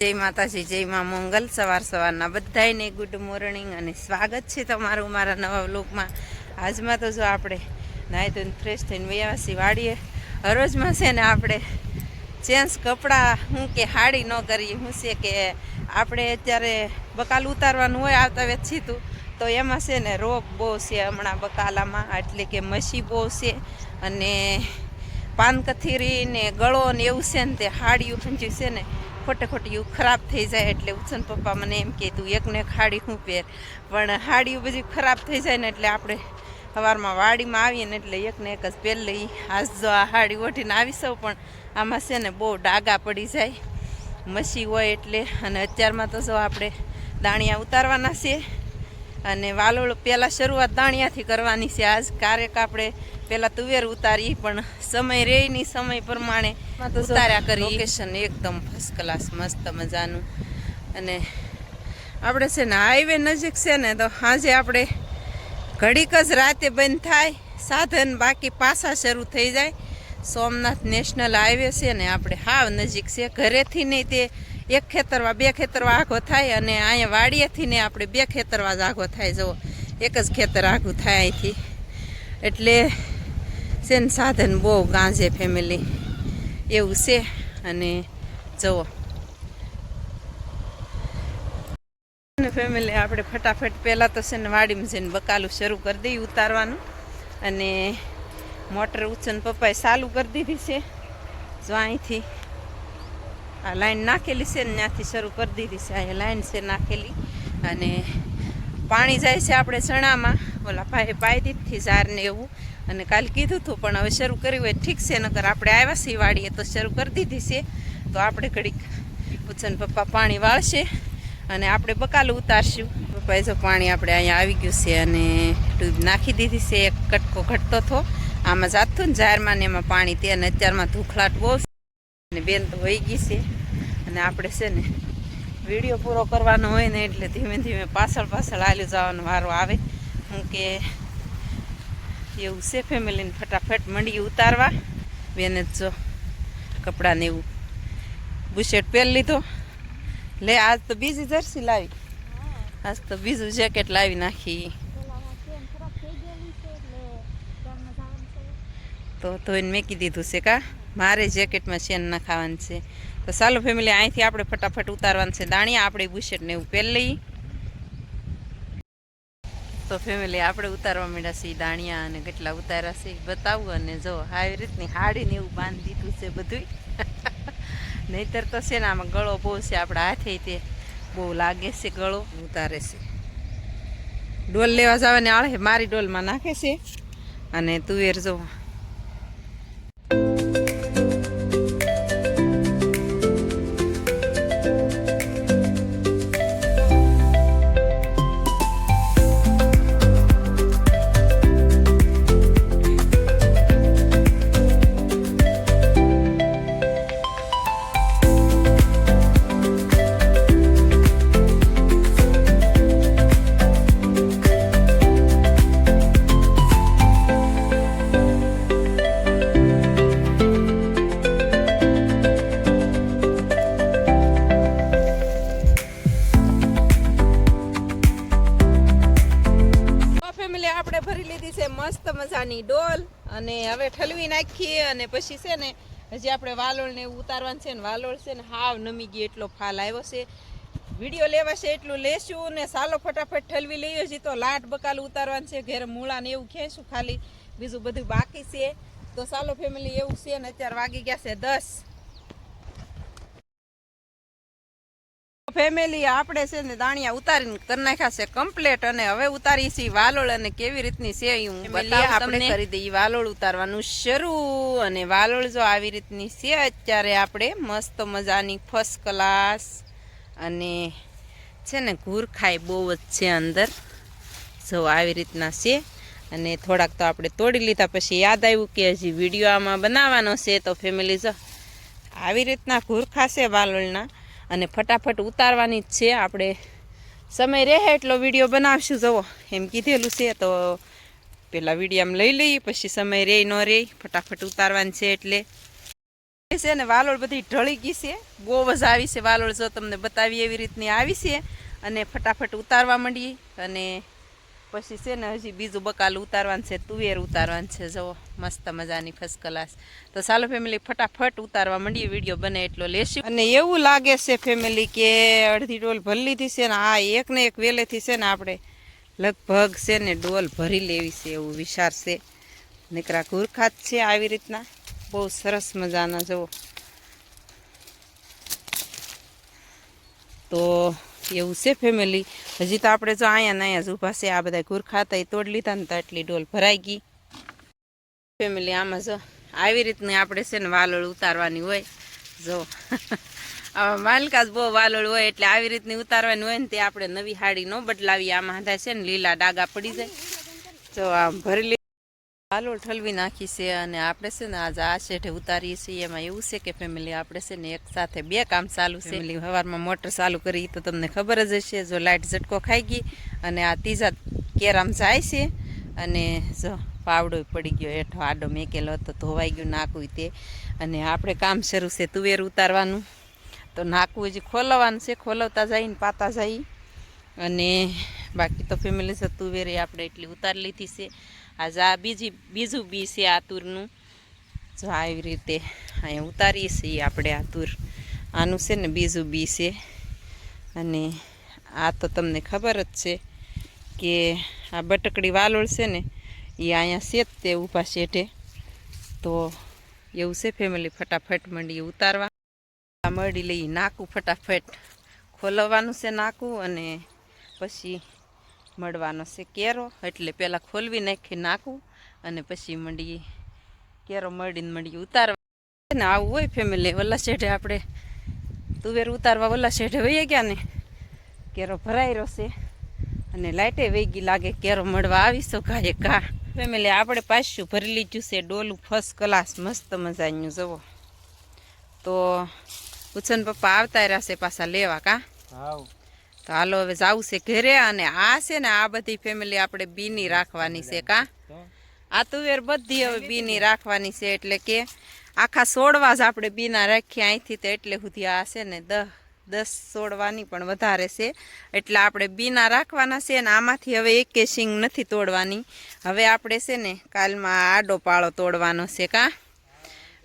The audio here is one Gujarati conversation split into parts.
જય માતાજી, જય માં મંગલ. સવાર સવારના બધાને ગુડ મોર્નિંગ અને સ્વાગત છે તમારું મારા નવા વ્લોગમાં. આજમાં તો જો આપણે નાહી ધોઈને ફ્રેશ થઈને વયાવાસી વાડીએ. હરોજમાં છે ને આપણે ચેન્જ કપડાં, હું કે હાડી ન કરીએ, હું છે કે આપણે અત્યારે બકાલ ઉતારવાનું હોય આવતા વેચી તું, તો એમાં છે ને રોગ બહુ છે હમણાં બકાલામાં, એટલે કે મસી બહુ છે અને પાનકથીરી ને ગળો ને એવું છે ને તે હાડિયું સમજ્યું છે ને ખોટે ખોટી ખરાબ થઈ જાય એટલે ઉછન પપ્પા મને એમ કે, તું એકને એક હાડી હું પહેર. પણ હાડિયું બધી ખરાબ થઈ જાય ને એટલે આપણે સવારમાં વાડીમાં આવીએ ને એટલે એકને એક જ પહેર લઈ આજ જો આ હાડી ઓઢીને આવી સૌ પણ આમાં છે ને બહુ ડાગા પડી જાય. મસી હોય એટલે, અને અત્યારમાં તો જો આપણે દાણિયા ઉતારવાના છે અને વાલોળ પહેલાં શરૂઆત દાણિયાથી કરવાની છે. આજ ક્યારેક આપણે પહેલાં તુવેર ઉતારી પણ સમય રહે નહીં સમય પ્રમાણે ઉતાર્યા કરી લોકેશન એકદમ ફર્સ્ટ ક્લાસ મસ્ત મજાનું. અને આપણે છે ને હાઈવે નજીક છે ને તો સાંજે આપણે ઘડીક જ રાતે બંધ થાય સાધન બાકી પાછા શરૂ થઈ જાય. સોમનાથ નેશનલ હાઈવે છે ને આપણે હાવ નજીક છે. ઘરેથી નહીં તે એક ખેતરવા બે ખેતરવા આઘો થાય અને અહીંયા વાડીએથી ને આપણે બે ખેતરવા જ આઘો થાય. જુઓ, એક જ ખેતર આઘું થાય અહીંથી. એટલે છે ને સાધન બહુ ગાંજે ફેમિલી એવું છે અને જુઓ. ફેમિલી આપણે ફટાફટ પહેલાં તો છે ને વાડીમાં જઈને બકાલું શરૂ કરી દઈએ ઉતારવાનું. અને મોટર ઉછન પપ્પાએ ચાલુ કરી દીધી છે. જો અહીંથી આ લાઈન નાખેલી છે ને ત્યાંથી શરૂ કરી દીધી છે. અહીંયા લાઈન છે નાખેલી. અને પાણી જાય છે આપણે ચણામાં. ઓલા ભાઈ પાઈ દીધી ઝારને એવું. અને કાલ કીધું હતું પણ હવે શરૂ કર્યું હોય ઠીક છે, નકર આપણે આવ્યા છીએ વાડીએ તો શરૂ કરી દીધી છે. તો આપણે ઘડીક ઉછન પપ્પા પાણી વાળશે અને આપણે બકાલું ઉતારશું. પપ્પાએ જો પાણી આપણે અહીંયા આવી ગયું છે અને ટ્યુબ નાખી દીધી છે. એક કટકો ઘટતો હતો. આમાં જાતું ને ઝારમાં ને એમાં પાણી તે અને અત્યારમાં ધૂખલાટ બહુ અને બેન તો વહી ગઈ છે. અને આપણે છે ને વીડિયો પૂરો કરવાનો હોય ને એટલે ધીમે ધીમે પાછળ પાછળ હાલ્યું જવાનો વારો આવે. હું કે એવું છે ફેમિલીને ફટાફટ મંડી ઉતારવા. બેને જ જો કપડાને એવું બુશેટ પહેરી લીધો. લે, આજ તો બીજી જર્સી લાવી. આજ તો બીજું જેકેટ લાવી નાખી. તો ધોઈને મેકી દીધું છે કા? મારે જેકેટમાં શેન નાખાવાનું છે. તો ચાલો ફેમિલી અહીંથી આપણે ફટાફટ ઉતારવાનું છે દાણિયા. આપણે બુશેટને એવું પહેરી લઈએ. તો ફેમિલી આપણે ઉતારવા માંડ્યા છીએ દાણિયા અને કેટલા ઉતાર્યા છે બતાવું અને જો, આવી રીતની હાડીને એવું બાંધી દીધું છે બધું નહીતર તો છે ને આમાં ગળો બહુ છે, આપણા હાથે તે બહુ લાગે છે ગળો. ઉતારે છે. ડોલ લેવા જવાની આળે, મારી ડોલમાં નાખે છે. અને તુવેર જો મસ્ત ડોલ અને હવે ઠલવી નાખીએ અને પછી છે ને હજી આપણે વાલોળને એવું ઉતારવાનું છે ને વાલોળ છે ને હાવ નમી ગઈ એટલો ફાલ આવ્યો છે. વીડિયો લેવાશે એટલું લેશું ને સાલો ફટાફટ ઠલવી લઈએ, હજી તો લાટ બકાલ ઉતારવાનું છે, ઘેર મૂળાને એવું ખેંચું ખાલી. બીજું બધું બાકી છે. તો સાલો ફેમિલી એવું છે ને અત્યારે વાગી ગયા છે દસ. ફેમિલી આપણે છે ને દાણિયા ઉતારીને કરી નાખ્યા છે કમ્પ્લેટ અને હવે ઉતારી છીએ વાલોળ અને કેવી રીતની છે હું બતાવું આપણે કરી દઈએ વાલોળ ઉતારવાનું શરૂ અને વાલોળ જો આવી રીતની છે અત્યારે આપણે મસ્ત મજાની ફર્સ્ટ ક્લાસ અને છે ને ઘૂરખાઈ બહુ જ છે અંદર. જો આવી રીતના છે અને થોડાક તો આપણે તોડી લીધા પછી યાદ આવ્યું કે હજી વીડિયો આમાં બનાવવાનો છે તો ફેમિલી જો આવી રીતના ઘૂરખા છે વાલોળના. અને ફટાફટ ઉતારવાની જ છે. આપણે સમય રહે એટલો વીડિયો બનાવશું. જુઓ, એમ કીધેલું છે. તો પેલા વીડિયો લઈ લઈએ, પછી સમય રહે ન રે ફટાફટ ઉતારવાની છે એટલે. છે ને, વાલોળ બધી ઢળી ગઈ છે. બહુ જ આવી છે વાલોળ. જો તમને બતાવી એવી રીતની આવી છે. અને ફટાફટ ઉતારવા માંડી અને પછી છે ને હજી બીજું બકાલ ઉતારવાનું છે, તુવેર ઉતારવાનું છે જો મસ્ત મજાની ફર્સ્ટ ક્લાસ તો ચાલો ફેમિલી ફટાફટ ઉતારવા માંડીએ વીડિયો બને એટલો લેશું. અને એવું લાગે છે ફેમિલી કે અડધી ડોલ ભરી લીધી છે ને, આ એક ને એક વેલેથી છે ને આપણે લગભગ છે ને ડોલ ભરી લેવી છે એવું વિચાર છે. નીકળા ગુરખાત છે આવી રીતના. બહુ સરસ મજાના, જુઓ. તો એવું છે ફેમિલી હજી તો આપણે જો અહીંયા ને અહીંયા જ ઊભા આ બધા ગુરખાતા તોડ લીધા ને તો એટલી ડોલ ભરાઈ ગઈ. ફેમિલી આમાં જો આવી રીતની આપણે છે ને વાલોળ ઉતારવાની હોય. જો. આમાં માલકાસ બહુ વાલોળ હોય એટલે આવી રીતની ઉતારવાની હોય ને તે આપણે નવી હાડી ન બદલાવી આમાં હતા છે ને લીલા ડાગા પડી જાય. જો આમ ભરી લે વાલોળ ઠલવી નાખી છે અને આપણે છે ને આજે આ શેઠે ઉતારીએ છીએ. એમાં એવું છે કે ફેમિલી આપણે છે ને એક સાથે બે કામ ચાલુ છે. સવારમાં મોટર ચાલુ કરી તો તમને ખબર જ હશે જો લાઇટ ઝટકો ખાઈ ગઈ અને આ ત્રીજા કેરામ જાય છે અને જો પાવડો પડી ગયો હેઠો આડો મેકેલો હતો ધોવાઈ ગયું નાકું તે. અને આપણે કામ શરૂ છે તુવેર ઉતારવાનું. તો નાકું હજી ખોલવાનું છે ખોલવતા જઈને પાતા જઈ અને બાકી તો ફેમિલી છે તુવેરે આપણે એટલી ઉતારી લીધી છે. આજે આ બીજી બીજું બી છે આ તુરનું. જો આવી રીતે અહીંયા ઉતારીએ છીએ આપણે આ તુર. આનું છે ને બીજું બી છે. અને આ તો તમને ખબર જ છે કે આ બટકડી વાલોળ છે ને, એ અહીંયા છે જ તે ઊભા શેઠે તો એવું છે ફેમિલી ફટાફટ મંડીએ ઉતારવા. મળી લઈ નાકું ફટાફટ. ખોલવવાનું છે નાકું અને પછી મળવાનો છે કેરો. એટલે પહેલાં ખોલવી નાખી નાખું અને પછી મંડી કેરો મળીને મંડી ઉતારવા. ને આવું હોય ફેમિલી વલ્લા શેઠે આપણે તુવેર ઉતારવા વલ્લા શેઠે વહીએ ગયા ને? કેરો ભરાઈ રહ્યો છે અને લાઇટે વેગી લાગે કેરો મળવા. આવીશું કાંઈ કા ફેમિલી આપણે પાછું ભરી લીધું છે ડોલું ફર્સ્ટ ક્લાસ મસ્ત મજાનું જવો તો ઉછન પપ્પા આવતા રહ્યા છે પાછા લેવા કા? હાવ. તો હાલો હવે જવું છે ઘરે અને આ છે ને આ બધી ફેમિલી આપણે બીની રાખવાની છે કા? આ તુવેર બધી હવે બીની રાખવાની છે એટલે કે આખા સોળવા જ આપણે બીના રાખીએ અહીંથી તો એટલે સુધી આ છે ને દહ, દસ સોળવાની પણ વધારે છે. એટલે આપણે બીના રાખવાના છે ને આમાંથી હવે એકે સિંગ નથી તોડવાની. હવે આપણે છે ને કાલમાં આડો પાળો તોડવાનો છે કા?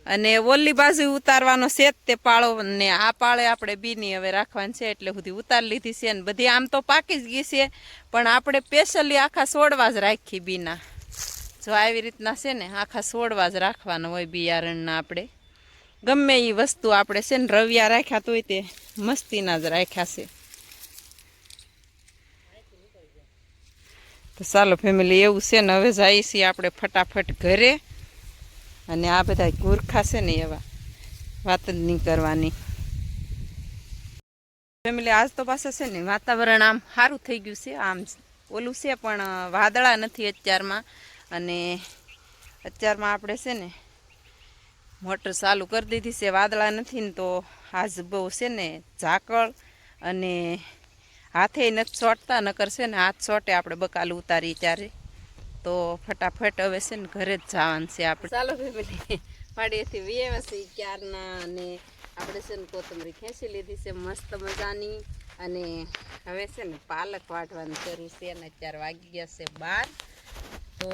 અને ઓલી બાજુ ઉતારવાનો છે જ તે પાળો ને આ પાળે આપણે બીની હવે રાખવાની છે એટલે સુધી ઉતાર લીધી છે ને બધી આમ તો પાકી જ ગઈ છે, પણ આપણે સ્પેશિયલી આખા સોડવા જ રાખી બીના. જો આવી રીતના છે ને આખા સોડવા જ રાખવાના હોય બિયારણના આપણે. ગમે એ વસ્તુ આપણે છે ને રવિયા રાખ્યા તોય તે મસ્તીના જ રાખ્યા છે. તો ચાલો ફેમિલી એવું છે ને હવે જઈએ છીએ આપણે ફટાફટ ઘરે. અને આ બધા ગુરખા છે ને એવા. વાત જ નહીં કરવાની. ફેમિલી, આજ તો પાછા છે ને વાતાવરણ આમ સારું થઈ ગયું છે. આમ ઓલું છે પણ વાદળા નથી અત્યારમાં. અને અત્યારમાં આપણે છે ને મોટર ચાલુ કરી દીધી છે. વાદળા નથી ને તો આજ બહુ છે ને ઝાકળ અને હાથે નથી ચોટતા નકર છે ને હાથ ચોટે આપણે બકાલું ઉતારી ત્યારે. તો ફટાફટ હવે છે ને ઘરે જ જવાનું છે આપણે. ચાલો ફેમિલી, પાડીએથી વ્યવસ્થિત ક્યારના અને આપણે છે ને કોથમરી ખેંચી લીધી છે, મસ્ત મજાની. અને હવે છે ને પાલક વાટવાનું શરૂ છે અને અત્યારે વાગી ગયા છે બાર. તો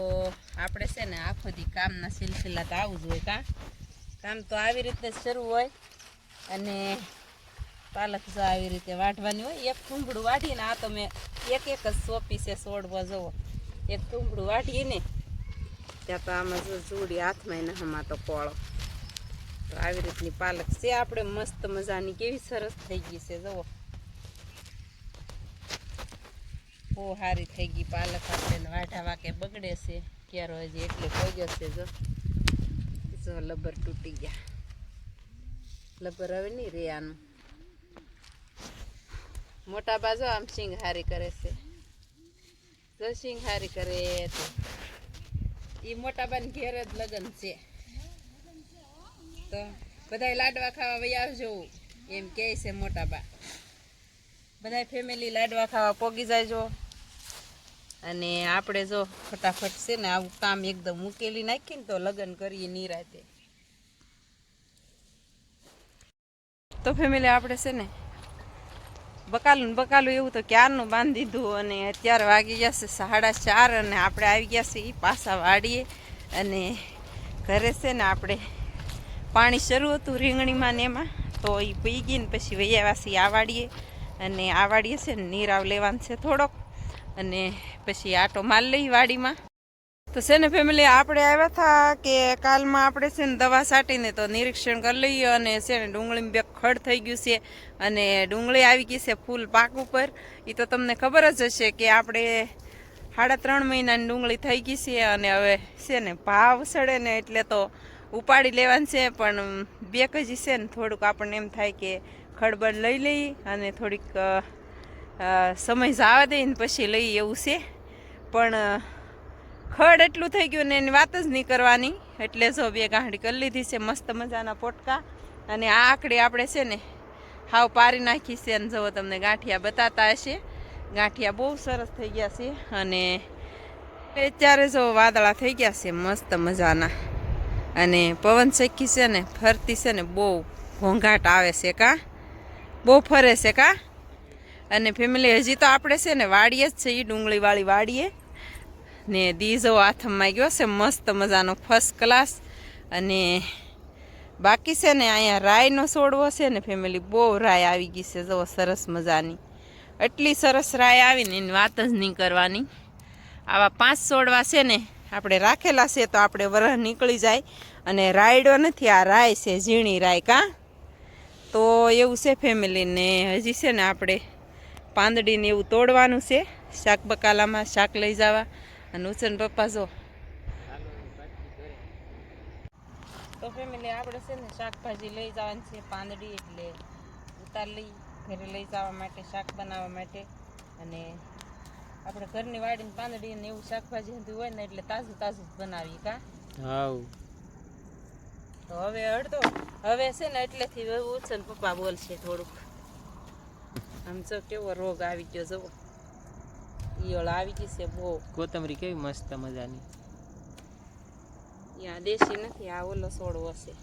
આપણે છે ને આખો દી કામના સિલસિલા તો આવું જ હોય કાં. કામ તો આવી રીતે શરૂ હોય. અને પાલક જો આવી રીતે વાટવાની હોય, એક કુંભળું વાટીને આ તો મેં એક એક જ સોપી છે સોડવા જવો. એક કુંભળું વાટીએ ને, ત્યાં તો આમાં જો જોડી હાથમાં એને હમા તો કોળો. તો આવી રીતની પાલક છે. આપણે મસ્ત મજાની કેવી સરસ થઈ ગઈ છે, જુઓ. બહુ સારી થઈ ગઈ પાલક આપણે વાઢા વાકે બગડે છે. ક્યારો હજી એટલે પગ્યો છે, જો. જો લબર તૂટી ગયા. લબર હવે નહીં રે આનું મોટા બાજુ આમ સિંગ હારી કરે છે. જો સિંગ હારી કરે એ મોટા બાન ઘેર જ લગ્ન છે. તો બધાય લાડવા ખાવા વહી આવજો. એમ કહે છે મોટા બા બધાય ફેમિલી લાડવા ખાવા પોગી જાયજો. અને આપણે જો ફટાફટ છે ને આવું કામ એકદમ મૂકેલી નાખીને તો લગ્ન કરીએ નિરાતે. તો ફેમિલી આપણે છે ને બકાલું બકાલું એવું તો ક્યારનું બાંધી દીધું અને અત્યારે વાગી ગયા છે સાડા ચાર અને આપણે આવી ગયા છીએ પાછા વાડીએ અને ઘરે છે ને આપણે પાણી શરૂ હતું રીંગણીમાં ને એમાં, તો એ પી ગઈ પછી વૈયાવાસી છીએ આ વાડીએ અને આ વાડીએ છે ને નીરાવ લેવાનું છે થોડોક અને પછી આટો માલ લઈ વાડીમાં. તો છે ફેમિલી આપણે આવ્યા હતા કે કાલમાં આપણે છે ને દવા છાંટીને તો નિરીક્ષણ કરી લઈએ અને છે ને ડુંગળીમાં બે ખડ થઈ ગયું છે અને ડુંગળી આવી ગઈ છે ફૂલ પાક ઉપર. એ તો તમને ખબર જ હશે કે આપણે સાડા ત્રણ મહિનાની ડુંગળી થઈ ગઈ છે અને હવે છે ને ભાવ સડે ને એટલે તો ઉપાડી લેવાનું છે, પણ બે કજી છે ને થોડુંક આપણને એમ થાય કે ખડબડ લઈ લઈએ અને થોડીક સમય જવા દઈએ ને પછી લઈએ એવું છે. પણ ખડ એટલું થઈ ગયું ને એની વાત જ નહીં કરવાની. એટલે જો બે ગાંઠી કરી લીધી છે, મસ્ત મજાના પોટકા. અને આ આકડી આપણે છે ને, હાવ પારી નાખી છે અને જો તમને ગાંઠિયા બતાતા હશે. ગાંઠિયા બહુ સરસ થઈ ગયા છે અને અત્યારે જો વાદળા થઈ ગયા છે, મસ્ત મજાના. અને પવન શેકી છે ને, ફરતી છે ને, બહુ ઘોંઘાટ આવે છે કા? બહુ ફરે છે કા? અને ફેમિલી હજી તો આપણે છે ને, વાડીએ જ છે એ ડુંગળીવાળી વાડીએ. ને દીઝો આથમમાં ગયો છે, મસ્ત મજાનો ફર્સ્ટ ક્લાસ અને બાકી છે ને અહીંયા રાયનો છોડવો છે ને ફેમિલી બહુ રાય આવી ગઈ છે જો સરસ મજાની. એટલી સરસ રાય આવીને એની વાત જ નહીં કરવાની. આવા પાંચ છોડવા છે ને, આપણે રાખેલા છે તો આપણે વરહ નીકળી જાય. અને રાયડો નથી, આ રાય છે, ઝીણી રાય, કાં? તો એવું છે ફેમિલીને, હજી છે ને આપણે પાંદડીને એવું તોડવાનું છે. શાક બકાલામાં શાક લઈ જવા. અને ઉછન પપ્પા જો. તો ફેમિલી આપણે છે ને શાકભાજી લઈ જવાની છે પાંદડી એટલે ઉતાર લઈ ઘરે લઈ જવા માટે શાક બનાવવા માટે. અને આપણે ઘરની વાડીની પાંદડી ને એવું શાકભાજી હતી હોય ને એટલે તાજું તાજું જ બનાવીએ કા? હાવ તો હવે અડધો. હવે છે ને એટલેથી ઉછન પપ્પા બોલશે થોડુંક. આમ જો કેવો રોગ આવી ગયો જુઓ. ઈયળ આવી ગઈ છે બહુ. કોથમરી કેવી મસ્ત મજાની. ત્યાં દેશી નથી આ ઓલો છોડવો છે.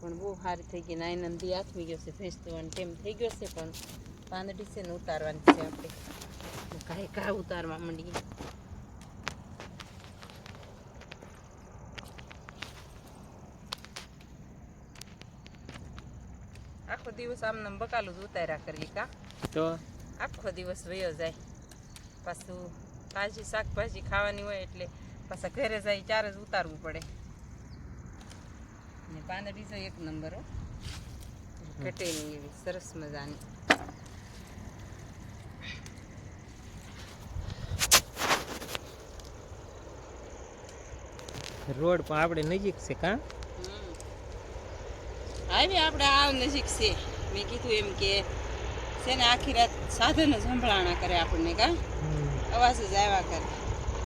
પણ બહુ સારી થઈ ગઈ નાઈ નંદી આથમી ગયો છે ભેંસ દોવાનો ટેમ થઈ ગયો છે પણ પાંદડી છે ને ઉતારવાની છે આપણે. કાંઈ કા ઉતારવા માંડીએ. આખો દિવસ આમને આમ બકાલું જ ઉતાર્યા કરીએ કા? તો? આખો દિવસ વયો જાય. પાછું તાજી શાકભાજી ખાવાની હોય એટલે પાછા ઘરે જાય ચાર જ ઉતારવું પડે. ને પાંદડી તો એક નંબર હો. ઘટે નહીં એવી સરસ મજાની. રોડ પણ આપણે નજીક છે કા? આવી આપણે આવ નજીક છે. મેં કીધું એમ કે છે ને આખી રાત સાધનો સંભળાણા કરે આપણને કા? અવાજ જ આવ્યા કરે.